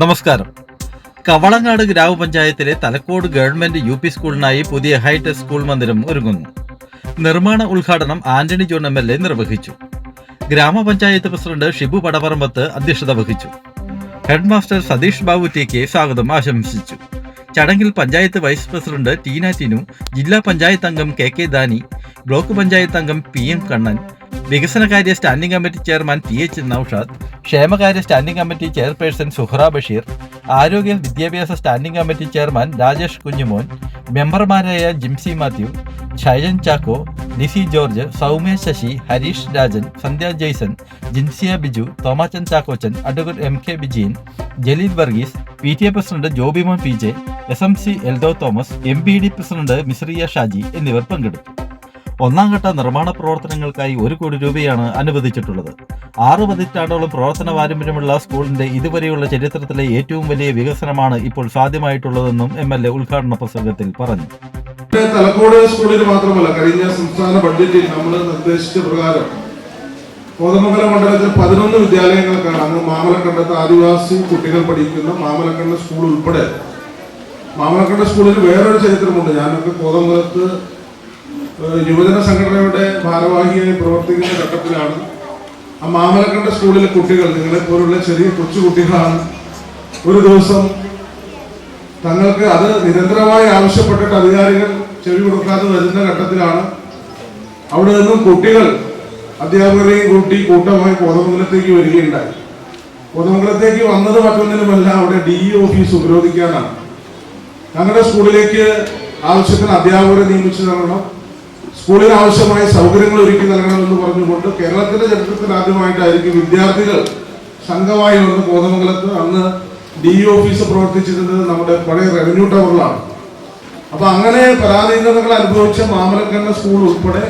നമസ്കാരം. കവളങ്ങാട് ഗ്രാമപഞ്ചായത്തിലെ Thalakode government U P സ്കൂളിനായി പുതിയ ഹൈടെക് സ്കൂൾ മന്ദിരം ഒരുങ്ങുന്നു. നിർമ്മാണ ഉദ്ഘാടനം Antony John M L A നിർവഹിച്ചു. ഗ്രാമപഞ്ചായത്ത് പ്രസിഡന്റ് ഷിബു പടപറമ്പത്ത് അധ്യക്ഷത വഹിച്ചു. Head master Satheesh Babu T K സ്വാഗതം ആശംസിച്ചു. ചടങ്ങിൽ പഞ്ചായത്ത് വൈസ് പ്രസിഡന്റ് ടീന ടിനു ജില്ലാ പഞ്ചായത്ത് അംഗം K K Dani block panchayat അംഗം പി എം കണ്ണൻ വികസനകാര്യ standing committee chairman P H Noushad ക്ഷേമകാര്യ standing committee chairperson Suhra Basheer ആരോഗ്യ വിദ്യാഭ്യാസ standing committee chairman Rajesh Kunjumon മെമ്പർമാരായ Jimsy Mathew Shaijan Chacko Nisy George Soumya Sasi Harish Rajan Sandhya Jaison Jinsiya Biju Thomachan Chackochan advocate M K Bijeen Jaleel Varghese P T A president Jobimon P J S M C Eldho Thomas M P D president Misriya Shaji എന്നിവർ പങ്കെടുത്തു. ഒന്നാം ഘട്ട നിർമ്മാണ പ്രവർത്തനങ്ങൾക്കായി ഒരു കോടി രൂപയാണ് അനുവദിച്ചിട്ടുള്ളത്. ആറ് പതിറ്റാണ്ടോളം പ്രവർത്തന പാരമ്പര്യമുള്ള സ്കൂളിന്റെ ഇതുവരെയുള്ള ചരിത്രത്തിലെ ഏറ്റവും വലിയ വികസനമാണ് ഇപ്പോൾ സാധ്യമായിട്ടുള്ളതെന്നും എം എൽ എ ഉദ്ഘാടന പ്രസംഗത്തിൽ പറഞ്ഞു. തലക്കോട് സ്കൂളിൽ മാത്രമല്ല കഴിഞ്ഞ സംസ്ഥാന ബഡ്ജറ്റിൽ നമ്മൾ നിർദ്ദേശിച്ച പ്രകാരം കോതമംഗലം മണ്ഡലത്തിൽ പതിനൊന്ന് വിദ്യാലയങ്ങൾക്കാണ് അന്ന് മാമലക്കണ്ടത്ത് ആദിവാസി കുട്ടികൾ പഠിക്കുന്ന മാമലക്കണ്ട സ്കൂൾ ഉൾപ്പെടെ. മാമലക്കണ്ട സ്കൂളിൽ വേറൊരു ചരിത്രമുണ്ട്. ഞാനൊക്കെ കോതമംഗലത്ത് യുവജന സംഘടനയുടെ ഭാരവാഹിയായി പ്രവർത്തിക്കുന്ന ഘട്ടത്തിലാണ് ആ മാമലക്കണ്ട സ്കൂളിലെ കുട്ടികൾ നിങ്ങളെ പോലുള്ള ചെറിയ കൊച്ചു കുട്ടികളാണ്. ഒരു ദിവസം തങ്ങൾക്ക് അത് നിരന്തരമായി ആവശ്യപ്പെട്ടിട്ട് അധികാരികൾ ചെവി കൊടുക്കാതെ വരുന്ന ഘട്ടത്തിലാണ്. അവിടെ നിന്നും കുട്ടികൾ അധ്യാപകരെയും കൂട്ടി കൂട്ടമായി കോതമംഗലത്തേക്ക് വരികയുണ്ടായി. കോതമംഗലത്തേക്ക് വന്നത് മറ്റൊന്നിനുമല്ല അവിടെ ഡി ഇ ഓഫീസ് ഉപരോധിക്കാനാണ്. ഞങ്ങളുടെ സ്കൂളിലേക്ക് ആവശ്യത്തിന് അധ്യാപകരെ നിയമിച്ചു നൽകണം സ്കൂളിന് ആവശ്യമായ സൗകര്യങ്ങൾ ഒരുക്കി നൽകണമെന്ന് പറഞ്ഞുകൊണ്ട് കേരളത്തിന്റെ ചരിത്രത്തിൽ ആദ്യമായിട്ടായിരിക്കും വിദ്യാർത്ഥികൾ സംഘമായി വന്ന് കോതമംഗലത്ത് അന്ന് ഡി ഓഫീസ് പ്രവർത്തിച്ചിരുന്നത് നമ്മുടെ പഴയ റവന്യൂ ടവറിലാണ്. അപ്പൊ അങ്ങനെ പരാധീനതകൾ അനുഭവിച്ച മാമലക്കണ്ണ സ്കൂൾ ഉൾപ്പെടെ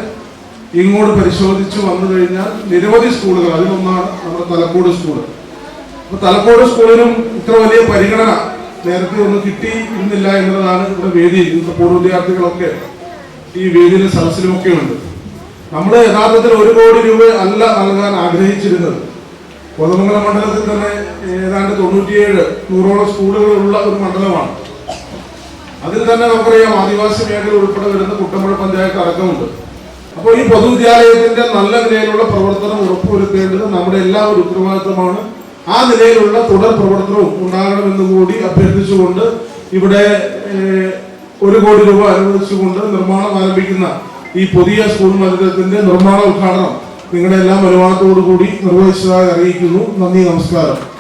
ഇങ്ങോട്ട് പരിശോധിച്ച് വന്നു കഴിഞ്ഞാൽ നിരവധി സ്കൂളുകൾ അതിലൊന്നാണ് നമ്മുടെ തലക്കോട് സ്കൂൾ അപ്പൊ തലക്കോട് സ്കൂളിനും ഇത്ര വലിയ പരിഗണന നേരത്തെ ഒന്നും കിട്ടിയിരുന്നില്ല എന്നതാണ് ഇവിടെ വേദി ഇന്നത്തെ പൂർവ വിദ്യാർത്ഥികളൊക്കെ ഈ വേദിയിലും സദസ്സിലും ഒക്കെ ഉണ്ട് നമ്മൾ യഥാർത്ഥത്തിൽ ഒരു കോടി രൂപ അല്ല നൽകാൻ ആഗ്രഹിച്ചിരുന്നത്. കോതമംഗലം മണ്ഡലത്തിൽ തന്നെ ഏതാണ്ട് തൊണ്ണൂറ്റിയേഴ് നൂറോളം സ്കൂളുകളുള്ള ഒരു മണ്ഡലമാണ്. അതിൽ തന്നെ നമുക്കറിയാം ആദിവാസി മേഖല ഉൾപ്പെടെ വരുന്ന കുട്ടമ്പുഴ പഞ്ചായത്ത് അടക്കമുണ്ട്. അപ്പോൾ ഈ പൊതുവിദ്യാലയത്തിന്റെ നല്ല നിലയിലുള്ള പ്രവർത്തനം ഉറപ്പുവരുത്തേണ്ടത് നമ്മുടെ എല്ലാ ഒരു ഉത്തരവാദിത്തമാണ്. ആ നിലയിലുള്ള തുടർ പ്രവർത്തനവും ഉണ്ടാകണമെന്ന് കൂടി അഭ്യർത്ഥിച്ചുകൊണ്ട് ഇവിടെ ഒരു കോടി രൂപ അനുവദിച്ചുകൊണ്ട് നിർമ്മാണം ആരംഭിക്കുന്ന ഈ പുതിയ സ്കൂൾ മന്ദിരത്തിന്റെ നിർമ്മാണ ഉദ്ഘാടനം നിങ്ങളുടെ എല്ലാം അനുവാദത്തോടു കൂടി നിർവഹിച്ചതായി അറിയിക്കുന്നു. നന്ദി നമസ്കാരം.